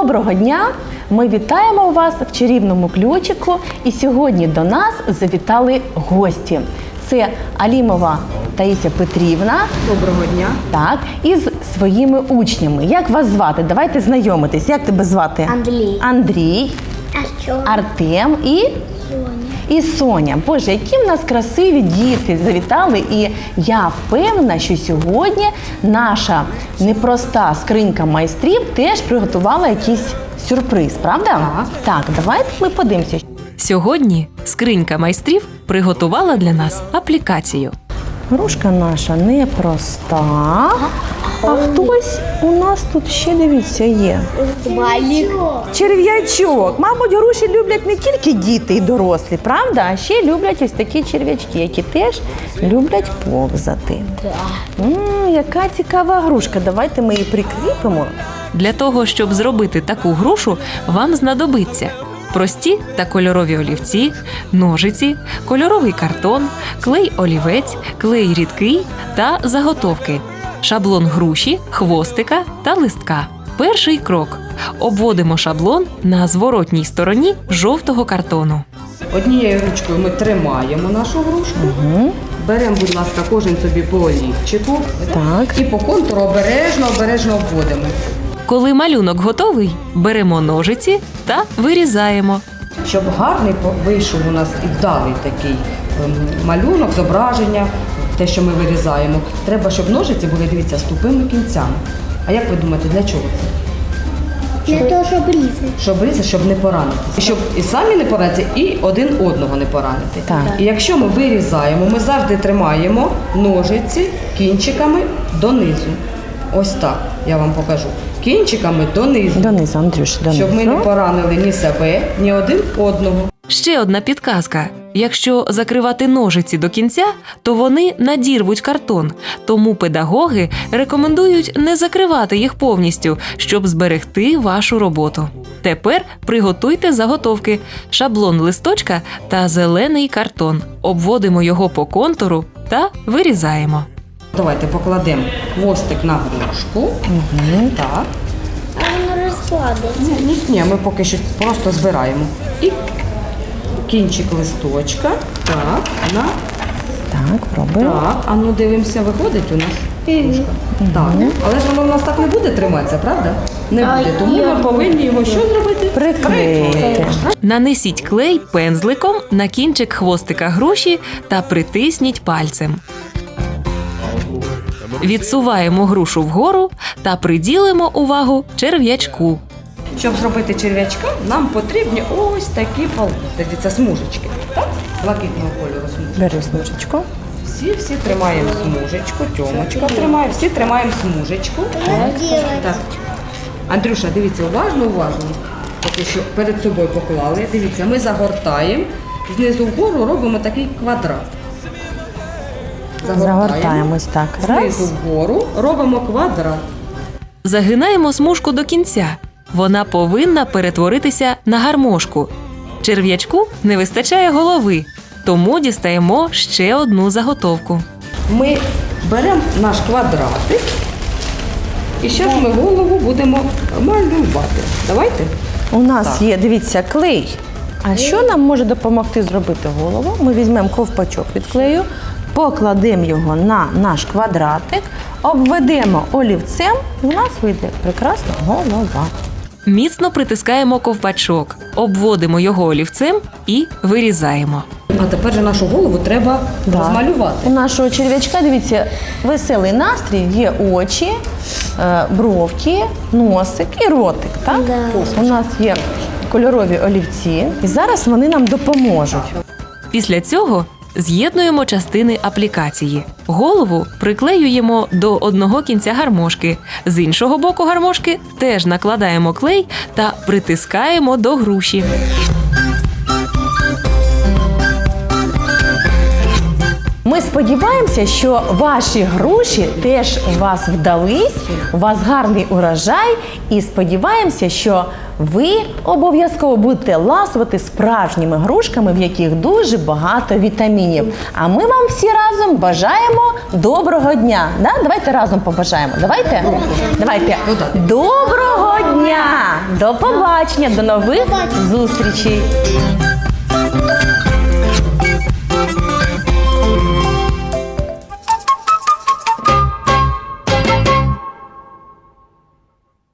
Доброго дня! Ми вітаємо вас в чарівному ключику. І сьогодні до нас завітали гості. Це Алімова Таїся Петрівна. Доброго дня. Так, із своїми учнями. Як вас звати? Давайте знайомитись. Як тебе звати? Андрій. Андрій, А що? Артем і, і Соня. Боже, які в нас красиві діти завітали. І я впевнена, що сьогодні наша непроста скринька майстрів теж приготувала якийсь сюрприз, правда? Так. Так, давайте ми подивимося. Сьогодні скринька майстрів приготувала для нас аплікацію. Грушка наша непроста. А хтось у нас тут ще дивіться є. Валік. Черв'ячок. Мабуть, груші люблять не тільки діти і дорослі, правда? А ще люблять ось такі черв'ячки, які теж люблять повзати. М, яка цікава грушка. Давайте ми її прикріпимо. Для того, щоб зробити таку грушу, вам знадобиться прості та кольорові олівці, ножиці, кольоровий картон, клей олівець, клей рідкий та заготовки, шаблон груші, хвостика та листка. Перший крок: обводимо шаблон на зворотній стороні жовтого картону. Однією ручкою ми тримаємо нашу грушку. Беремо, будь ласка, кожен собі по олівчику. Так. І по контуру обережно, обережно обводимо. Коли малюнок готовий, беремо ножиці та вирізаємо. Щоб гарний вийшов у нас і вдалий такий ем, малюнок, зображення, те, що ми вирізаємо, треба, щоб ножиці були, дивіться, з тупими кінцями. А як ви думаєте, для чого це? Для того, щоб різати. Щоб різати, щоб не поранитися. Щоб і самі не поранитися, і один одного не поранити. Так. І якщо ми вирізаємо, ми завжди тримаємо ножиці кінчиками донизу. Ось так я вам покажу. Кінчиками донизу. Донизу, Андрюш, донизу. Щоб ми не поранили ні себе, ні один одного. Ще одна підказка: якщо закривати ножиці до кінця, то вони надірвуть картон. Тому педагоги рекомендують не закривати їх повністю, щоб зберегти вашу роботу. Тепер приготуйте заготовки: шаблон листочка та зелений картон. Обводимо його по контуру та вирізаємо. Давайте покладемо хвостик на грушку. Так. А воно розкладається. Ні, ні, ні, ми поки що просто збираємо. І кінчик листочка. Так, на Так, пробуємо. так. А ну дивимося, виходить у нас грушка. Так. Але ж воно у нас так не буде триматися, правда? Не буде. Тому ми повинні його що зробити? Приклеїти. Нанесіть клей пензликом на кінчик хвостика груші та притисніть пальцем. Відсуваємо грушу вгору та приділимо увагу черв'ячку. Щоб зробити черв'ячка, нам потрібні ось такі пал... Дивіться, смужечки. Так? Блакитного кольору смужечки. Бери смужечку. Всі всі тримаємо смужечку, Тьомочка тримає, всі тримаємо смужечку. Так. Андрюша, дивіться, уважно, уважно. Поки що перед собою поклали. Дивіться, ми загортаємо, знизу вгору робимо такий квадрат. Загортаємось так. Знизу вгору робимо квадрат. Загинаємо смужку до кінця. Вона повинна перетворитися на гармошку. Черв'ячку не вистачає голови, тому дістаємо ще одну заготовку. Ми беремо наш квадратик і зараз ми голову будемо малювати. Давайте. У нас є, дивіться, клей. А що нам може допомогти зробити голову? Ми візьмемо ковпачок від клею, покладемо його на наш квадратик, обведемо олівцем, і у нас вийде прекрасна голова. Міцно притискаємо ковпачок, обводимо його олівцем і вирізаємо. А тепер же нашу голову треба Да. розмалювати. У нашого черв'ячка, дивіться, веселий настрій, є очі, е, бровки, носик і ротик. Так? Да. У нас є кольорові олівці, і зараз вони нам допоможуть. Після цього з'єднуємо частини аплікації. Голову приклеюємо до одного кінця гармошки. З іншого боку гармошки теж накладаємо клей та притискаємо до груші. Сподіваємося, що ваші груші теж у вас вдались, у вас гарний урожай, і сподіваємося, що ви обов'язково будете ласувати справжніми грушками, в яких дуже багато вітамінів. А ми вам всі разом бажаємо доброго дня. Да? Давайте разом побажаємо. Давайте? Давайте. Доброго дня! До побачення, до нових зустрічей!